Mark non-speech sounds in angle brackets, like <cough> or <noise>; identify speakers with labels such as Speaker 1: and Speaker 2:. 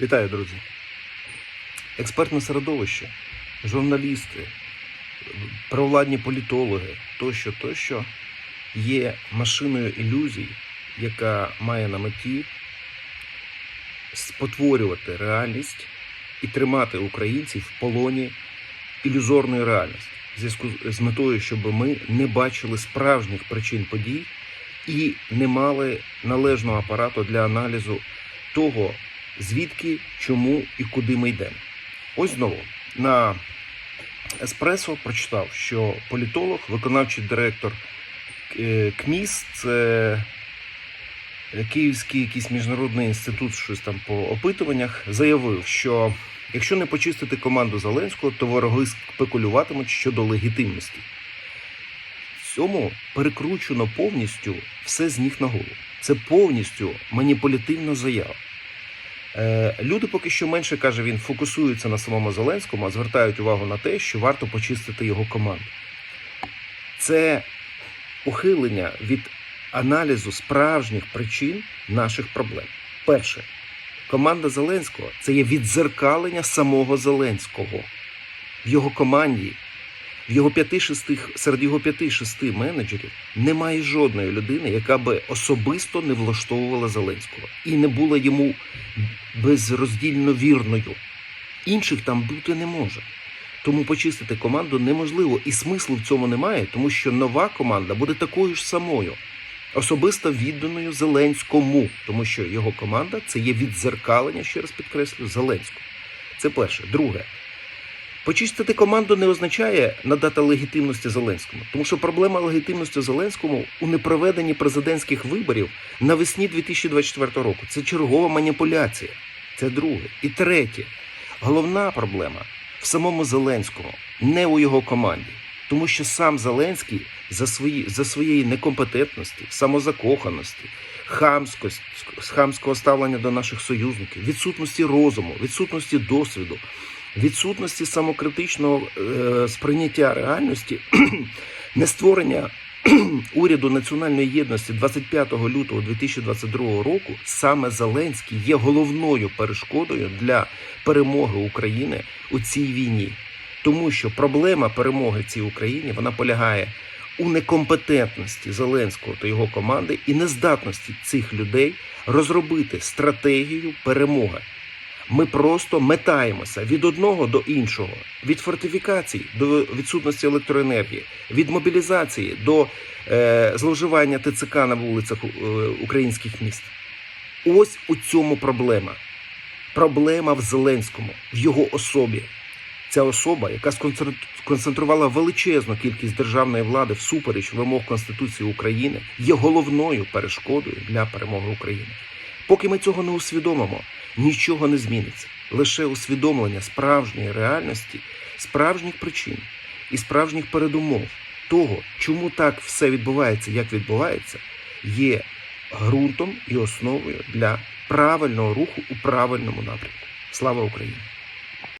Speaker 1: Вітаю, друзі. Експертне середовище, журналісти, провладні політологи тощо, тощо є машиною ілюзій, яка має на меті спотворювати реальність і тримати українців в полоні ілюзорної реальності, в зв'язку з метою, щоб ми не бачили справжніх причин подій і не мали належного апарату для аналізу того, звідки, чому і куди ми йдемо. Ось знову на Еспресо прочитав, що політолог, виконавчий директор е, КМІС, це Київський якийсь міжнародний інститут, щось там по опитуваннях, заявив, що якщо не почистити команду Зеленського, то вороги спекулюватимуть щодо легітимності. Цьому перекручено повністю все з ніг на голову. Це повністю маніпулятивна заява. Е, Люди поки що менше каже він, фокусуються на самому Зеленському, а звертають увагу на те, що варто почистити його команду. Це ухилення від аналізу справжніх причин наших проблем. Перше, команда Зеленського це є відзеркалення самого Зеленського в його команді. Його п'яти-шести серед його п'яти-шести менеджерів немає жодної людини, яка би особисто не влаштовувала Зеленського і не була йому безроздільно вірною. Інших там бути не може. Тому почистити команду неможливо, і смислу в цьому немає, тому що нова команда буде такою ж самою, особисто відданою Зеленському, тому що його команда це є відзеркалення, ще раз підкреслю, Зеленського. Це перше. Друге, почистити команду не означає надати легітимності Зеленському, тому що проблема легітимності Зеленському у непроведенні президентських виборів навесні 2024 року. Це чергова маніпуляція. Це друге. І третє, головна проблема в самому Зеленському, не у його команді. Тому що сам Зеленський за свої за своєї некомпетентності, самозакоханості, хамськості, хамського ставлення до наших союзників, відсутності розуму, відсутності досвіду, відсутності самокритичного е, сприйняття реальності, <clears throat> не створення <clears throat> уряду національної єдності 25 лютого 2022 року, саме Зеленський є головною перешкодою для перемоги України у цій війні. Тому що проблема перемоги в цій Україні вона полягає у некомпетентності Зеленського та його команди і нездатності цих людей розробити стратегію перемоги. Ми просто метаємося від одного до іншого, від фортифікацій до відсутності електроенергії, від мобілізації до е, зловживання ТЦК на вулицях е, українських міст. Ось у цьому проблема. Проблема в Зеленському, в його особі. Ця особа, яка сконцентрувала величезну кількість державної влади всупереч вимог Конституції України, є головною перешкодою для перемоги України. Поки ми цього не усвідомимо, нічого не зміниться. Лише усвідомлення справжньої реальності, справжніх причин і справжніх передумов того, чому так все відбувається, як відбувається, є ґрунтом і основою для правильного руху у правильному напрямку. Слава Україні!